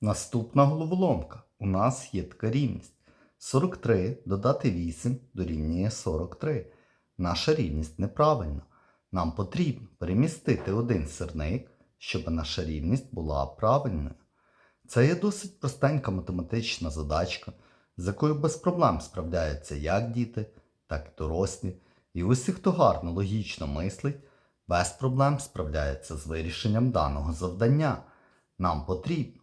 Наступна головоломка. У нас є така рівність. 43 додати 8 дорівнює 43. Наша рівність неправильна. Нам потрібно перемістити один сірник, щоб наша рівність була правильною. Це є досить простенька математична задачка, з якою без проблем справляються як діти, так і дорослі. І усі, хто гарно логічно мислить, без проблем справляється з вирішенням даного завдання. Нам потрібно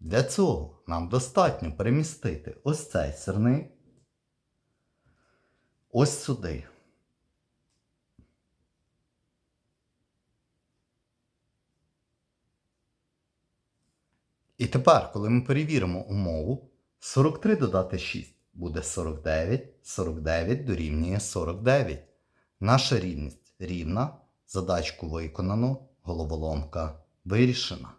Для цього нам достатньо перемістити ось цей сирник ось сюди. І тепер, коли ми перевіримо умову, 43 додати 6 буде 49, 49 дорівнює 49. Наша рівність рівна, задачку виконано, головоломка вирішена.